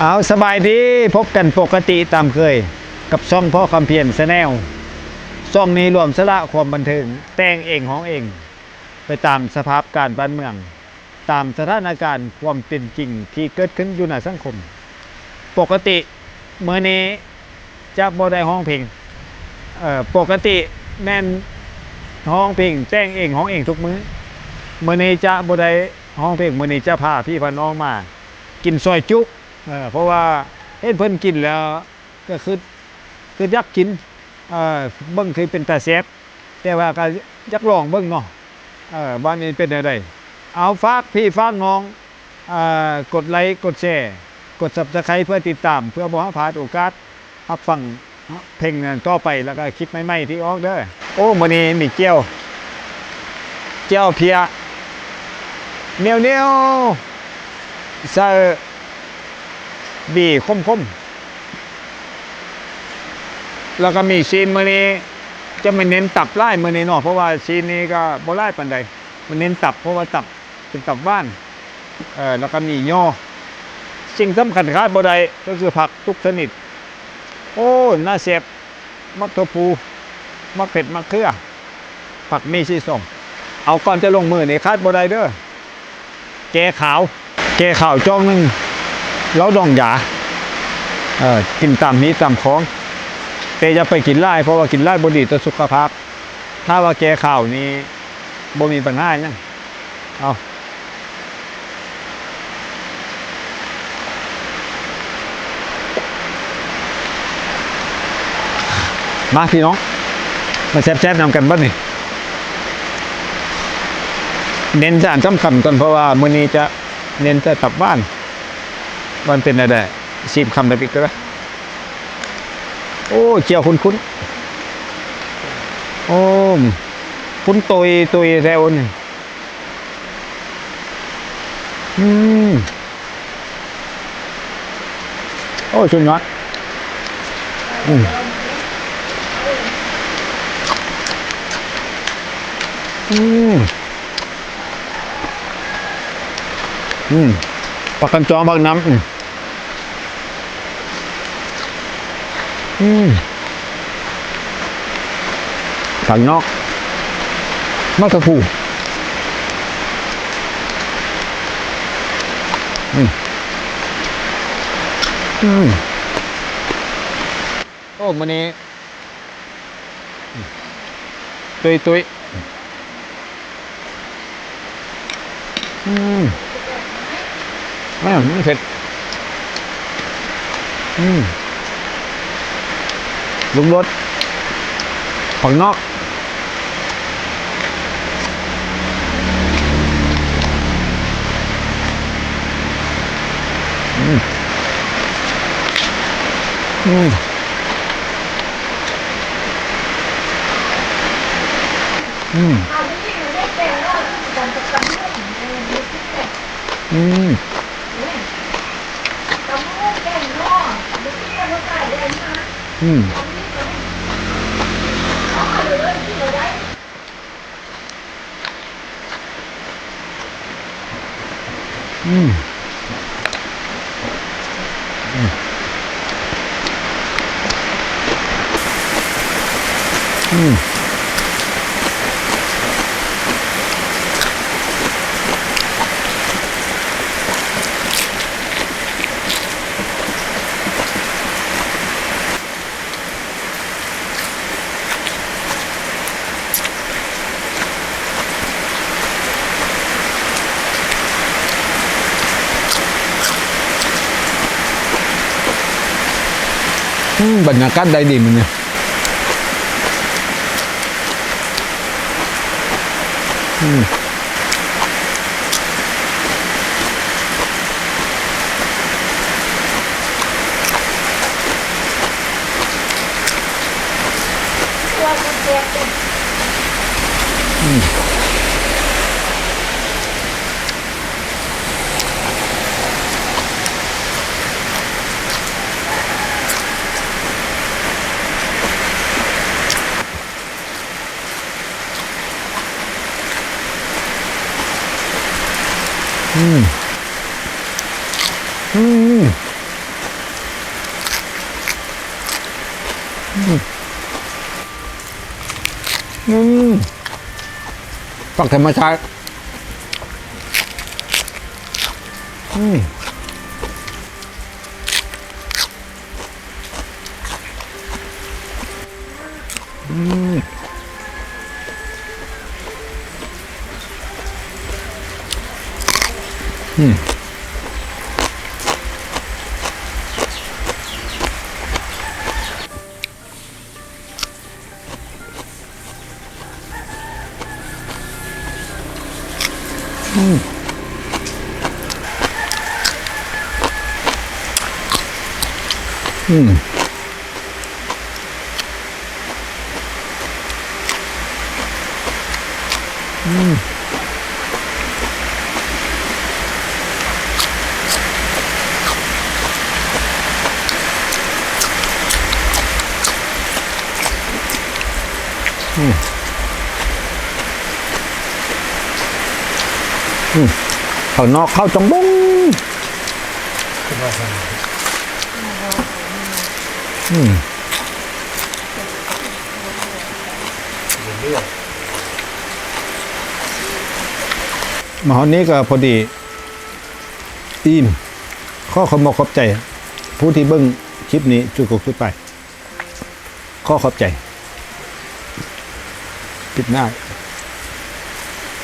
เอาสบายดีพบกันปกติตามเคย กับช่องพ่อคำเพียรแนลช่องนี้รวมสละความบันเทิงแต่งเองของเอง ไปตามสภาพการบ้านเมือง ตามสถานการณ์ความเป็นจริงที่เกิดขึ้นอยู่ในสังคม ปกติเมื่อนี้จะบ่ได้ห้องเพลงปกติแม่นห้องเพลงแต่งเองของเองทุกมื้อเมื่อนี้จะบ่ได้ห้องเพลงเมื่อนี้จะพาพี่พน้องมา กินซอยจุ เออเพราะว่าเห็นเพิ่นกินแล้วก็คือคือยากกินเออเบิ่งคือเป็นตาแซ่บแต่ว่าก็ยากลองเบิ่งเนาะเออว่านี่เป็นอะไรเอาฝากพี่ฝากน้องเอ่อกดไลค์กดแชร์กด Subscribe เพื่อติดตาม เพื่อบ่ให้พลาดโอกาสรับฟังเพลงนั้นต่อไปแล้วก็คลิปใหม่ๆที่ออกเด้อโอ้มื้อนี้มีเจียวเจียวเพียเหนียวเนียวๆใส่ บีคมคมแล้วก็มีซีนมือนี้ จะไม่เน้นตับไล่มือนี้เนาะเพราะว่าซีนนี้ก็บ่ไล่ปันใดมันเน้นตับเพราะว่าตับเป็นตับว่านเออแล้วก็มีย่อสิ่งสำคัญขาดบ่ได้ก็คือผักทุกชนิด โอ้น่าเสียบมักถั่วพูมักเผ็ดมักเขือผักมีสีส้มเอาก่อนจะลงมือนี่คาดบ่ได้เด้อแกขาว แกขาวจ้องหนึง แล้วดองยาเออกินตามนี้ตามของแต่จะไปกินไล่เพราะว่ากินไล่บดีต่อสุขภาพ ถ้าว่าแกข่าวนี้บ่มีปัญหาเนี่ยเอามาพี่น้อง มาแซ่บๆนำกันบ้างนี่เน้นจานสำคัญก่อนเพราะว่ามื้อนี้จะเน้นแต่ตับบ้าน มันเป็นอะไรชิมคำได้ปิกก็ได้โอ้เจียวคุ้นคุ้นโอ้คุ้นตุยตุยแซวนี่อืมโอ้ชุนยอดอืมอืมอืมปักกันจองปักน้ำ อืมอืมผักนอกมะกะพูอืมอืมโอ้มันนี้อืมตุยตุยอืมไม่ไม่เผ็ดอืม ลุงรสผักนอกอืมอืมอืมเอาจริงๆมันไอืมอื บรรยากาศได้ดีมันเนี่ยอืมตันเต็ม อืมอืม อืม อืมผักธรรมชาติอืมอืม อืมอืมอืม อืมอืมข้านอกเข้าจังบุ้งอืมมาหอนนี้ก็พอดีอิ่มข้อขอมขอบใจ ผู้ที่เบิ้งคลิปนี้จุกกจุดไป ข้อขอบใจ ปิดหน้า